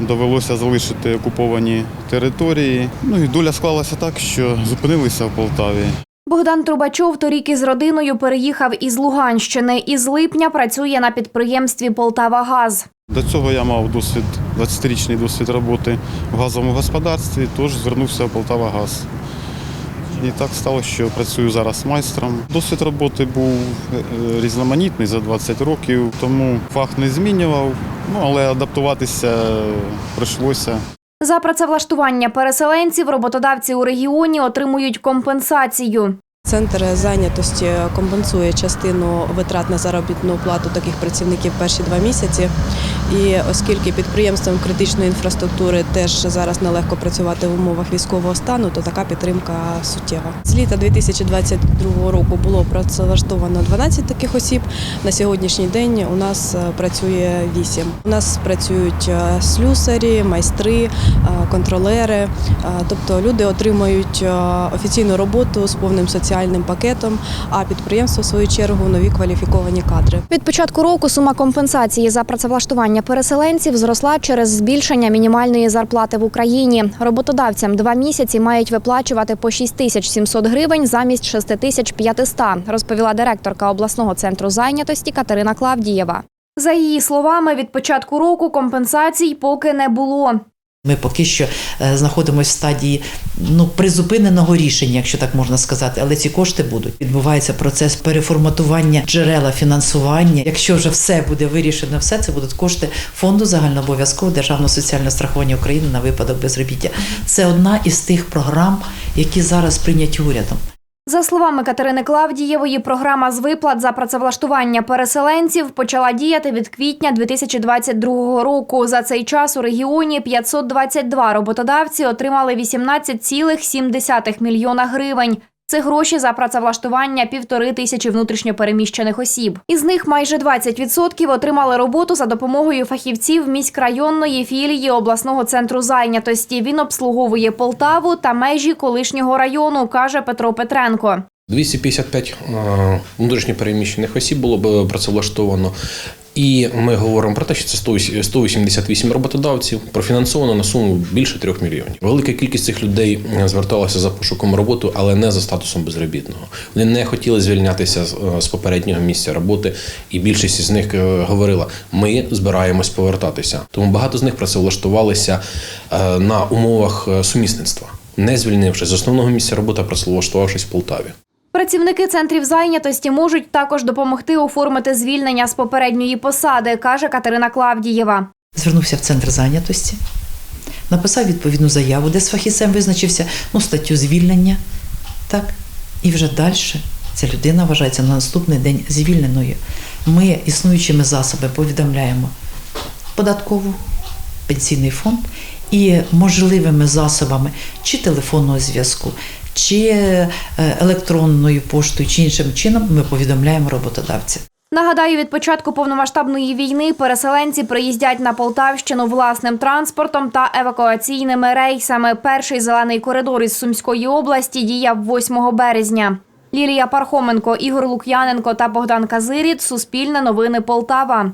Довелося залишити окуповані території. Ну і доля склалася так, що зупинилися в Полтаві. Богдан Трубачов торік із родиною переїхав із Луганщини. Із липня працює на підприємстві «Полтавагаз». До цього я мав досвід, 20-річний досвід роботи в газовому господарстві, тож звернувся в Полтавагаз. І так стало, що працюю зараз майстром. Досвід роботи був е, різноманітний за 20 років, тому фах не змінював, ну, але адаптуватися прийшлося. За працевлаштування переселенців роботодавці у регіоні отримують компенсацію. Центр зайнятості компенсує частину витрат на заробітну плату таких працівників перші два місяці. І оскільки підприємствам критичної інфраструктури теж зараз нелегко працювати в умовах військового стану, то така підтримка суттєва. З літа 2022 року було працевлаштовано 12 таких осіб. На сьогоднішній день у нас е, працює 8. У нас працюють е, слюсарі, майстри, е, контролери. Тобто люди отримують офіційну роботу з повним соціальним пакетом, а підприємство в свою чергу нові кваліфіковані кадри. Від початку року сума компенсації за працевлаштування переселенців зросла через збільшення мінімальної зарплати в Україні. Роботодавцям два місяці мають виплачувати по 6 тисяч 700 гривень замість 6 тисяч 500, розповіла директорка обласного центру зайнятості Катерина Клавдієва. За її словами, від початку року компенсацій поки не було. Ми поки що е, знаходимося в стадії ну призупиненого рішення, якщо так можна сказати, але ці кошти будуть. Відбувається процес переформатування джерела фінансування. Якщо вже все буде вирішено, все це будуть кошти фонду загальнообов'язкового державного соціального страхування України на випадок безробіття. Це одна із тих програм, які зараз прийняті урядом. За словами Катерини Клавдієвої, програма з виплат за працевлаштування переселенців почала діяти від квітня 2022 року. За цей час у регіоні 522 роботодавці отримали 18,7 мільйона гривень. Це гроші за працевлаштування півтори тисячі внутрішньопереміщених осіб. Із них майже 20% отримали роботу за допомогою фахівців міськрайонної філії обласного центру зайнятості. Він обслуговує Полтаву та межі колишнього району, каже Петро Петренко. 255 е, внутрішньопереміщених осіб було б працевлаштовано. І ми говоримо про те, що це 100 188 роботодавців, профінансовано на суму більше 3 мільйонів. Велика кількість цих людей е, зверталася за пошуком роботи, але не за статусом безробітного. Вони не хотіли звільнятися з, е, попереднього місця роботи, і більшість з них е, говорила: ми збираємось повертатися. Тому багато з них працевлаштувалися на умовах сумісництва, не звільнившись з основного місця роботи, а працевлаштувавшись в Полтаві. Працівники центрів зайнятості можуть також допомогти оформити звільнення з попередньої посади, каже Катерина Клавдієва. Звернувся в центр зайнятості, написав відповідну заяву, де з фахівцем визначився ну, статтю звільнення. Так, і вже далі ця людина вважається на наступний день звільненою. Ми існуючими засобами повідомляємо податкову, пенсійний фонд і можливими засобами чи телефонного зв'язку, чи е, електронною поштою, чи іншим чином ми повідомляємо роботодавця. Нагадаю, від початку повномасштабної війни переселенці приїздять на Полтавщину власним транспортом та евакуаційними рейсами. Перший зелений коридор із Сумської області діяв 8 березня. Лілія Пархоменко, Ігор Лук'яненко та Богдан Казиріт. Суспільне новини Полтава.